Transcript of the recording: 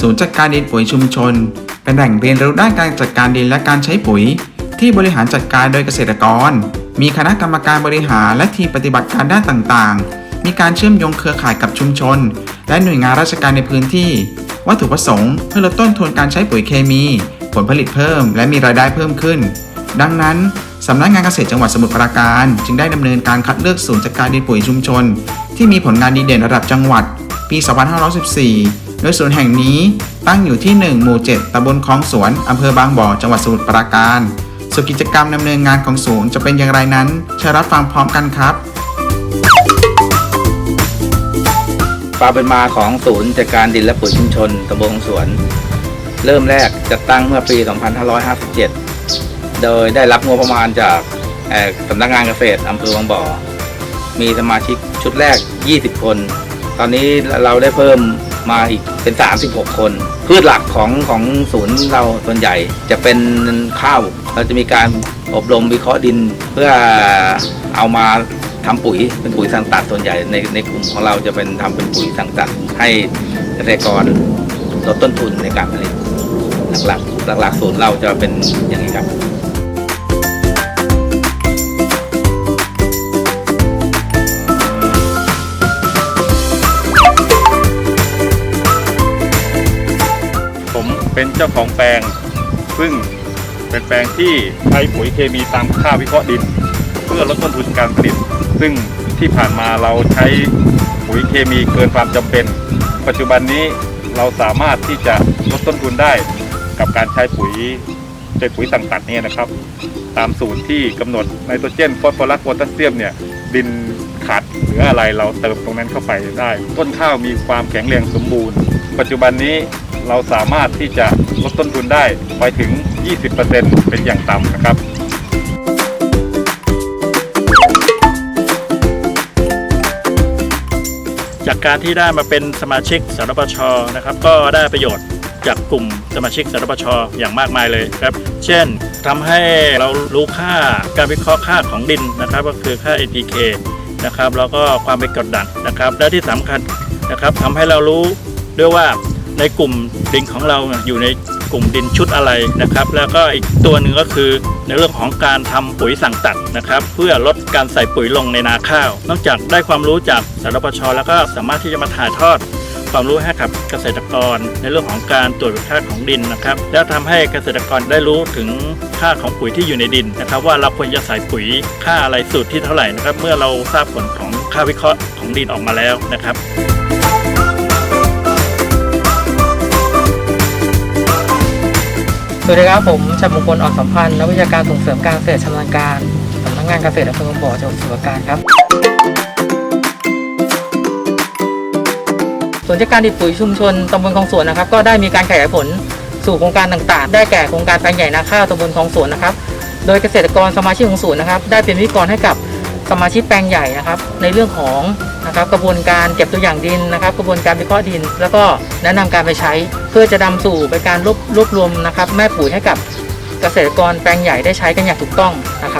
ศูนย์จัดการดินปุ๋ยชุมชน เป็นแหล่งเรียนรู้ด้านการจัดการดินและการใช้ปุ๋ย ที่บริหารจัดการโดยเกษตรกร มีคณะกรรมการบริหารและทีมปฏิบัติการด้านต่างๆ มีการเชื่อมโยงเครือข่ายกับชุมชน และหน่วยงานราชการในพื้นที่ วัตถุประสงค์เพื่อลดต้นทุนการใช้ปุ๋ยเคมี ผลผลิตเพิ่ม และมีรายได้เพิ่มขึ้น ดังนั้นสำนักงานเกษตรจังหวัดสมุทรปราการ จึงได้ดำเนินการคัดเลือกศูนย์จัดการดินปุ๋ยชุมชน ที่มีผลงานดีเด่นระดับจังหวัด ปี 2514 โดยศูนย์แห่งนี้ตั้งอยู่ที่ 1 หมู่ 7ตำบลคลองสวนอำเภอบางบ่อ จังหวัดสมุทรปราการส่วนกิจกรรมดำเนินงานของศูนย์จะเป็นอย่างไรนั้นเชิญรับฟังพร้อมกันครับความเป็นมาของศูนย์จัดการดินและปุ๋ยชุมชนตำบลสวน เริ่มแรกจัดตั้งเมื่อปี 2557 โดยได้รับงบประมาณจากสำนักงานเกษตรอำเภอบางบ่อ มีสมาชิกชุดแรก 20 คน ตอนนี้เราได้เพิ่ม มาอีกเป็น 36 คน พืชหลักของของศูนย์เราส่วนใหญ่จะเป็นข้าว เราจะมีการอบรมวิเคราะห์ดินเพื่อเอามาทำปุ๋ยเป็นปุ๋ยสังตัดส่วนใหญ่ในในกลุ่มของเราจะเป็นทำเป็นปุ๋ยสังตัดให้เกษตรกรลดต้นทุนในการผลิตหลักๆหลักๆศูนย์เราจะเป็นอย่างนี้ครับ เป็นเจ้าของแปลง ซึ่งเป็นแปลงที่ใช้ปุ๋ยเคมีตามค่าวิเคราะห์ดิน เพื่อลดต้นทุนการผลิต ซึ่งที่ผ่านมาเราใช้ปุ๋ยเคมีเกินความจำเป็น ปัจจุบันนี้เราสามารถที่จะลดต้นทุนได้กับการใช้ปุ๋ยเป็นปุ๋ยสังตัดเนี่ยนะครับ ตามสูตรที่กำหนดไนโตรเจนฟอสฟอรัสโพแทสเซียมเนี่ยดินขาดหลืออะไรเราเติมตรงนั้นเข้าไปได้ ต้นข้าวมีความแข็งแรงสมบูรณ์ ปัจจุบันนี้ เราสามารถที่จะลดต้นทุนได้ไปถึง 20%เป็นอย่างต่ำนะครับจากการที่ได้มาเป็นสมาชิกสรปชนะครับ ก็ได้ประโยชน์จากกลุ่มสมาชิกสรปชอย่างมากมายเลยครับ เช่นทำให้เรารู้ค่าการวิเคราะห์ค่าของดินนะครับ ก็คือค่า NPK นะครับแล้วก็ความเป็นกดด่างนะครับ และที่สำคัญนะครับทำให้เรารู้ด้วยว่า ในกลุ่มดินของเราอยู่ในกลุ่มดินชุดอะไรนะครับ แล้วก็อีกตัวหนึ่งก็คือในเรื่องของการทำปุ๋ยสั่งตัดนะครับ เพื่อลดการใส่ปุ๋ยลงในนาข้าว นอกจากได้ความรู้จากสารปชแล้วก็สามารถที่จะมาถ่ายทอดความรู้ให้กับเกษตรกรในเรื่องของการตรวจค่าของดินนะครับ แล้วทำให้เกษตรกรได้รู้ถึงค่าของปุ๋ยที่อยู่ในดินนะครับ ว่าเราควรจะใส่ปุ๋ยค่าอะไรสูตรที่เท่าไหร่นะครับ เมื่อเราทราบผลของค่าวิเคราะห์ของดินออกมาแล้วนะครับ วัสดีครับผมชัยมงคลอ่อนสัมพันธ์นักวิชาการส่งเสริมการเกษตรชำนาญการสำนักงานเกษตรอำเภอบางบ่อจังหวัดสมุทรปราการครับส่วนราชการดิบปุ๋ยชุมชนตำบลคลองสวนนะครับ ก็ได้มีการขยายผลสู่โครงการต่างๆ ได้แก่โครงการแปลงใหญ่นาข้าวตำบลคลองสวนนะครับ โดยเกษตรกรสมาชิกของศูนย์นะครับ ได้เป็นวิกรให้กับสมาชิกแปลงใหญ่นะครับ ในเรื่องของ นะครับกระบวนการเก็บตัวอย่างดินนะครับ กระบวนการวิเคราะห์ดิน แล้วก็แนะนำการไปใช้ เพื่อจะนำสู่ไปการรวบรวมนะครับ แม่ปุ๋ยให้กับเกษตรกรแปลงใหญ่ได้ใช้กันอย่างถูกต้องนะครับ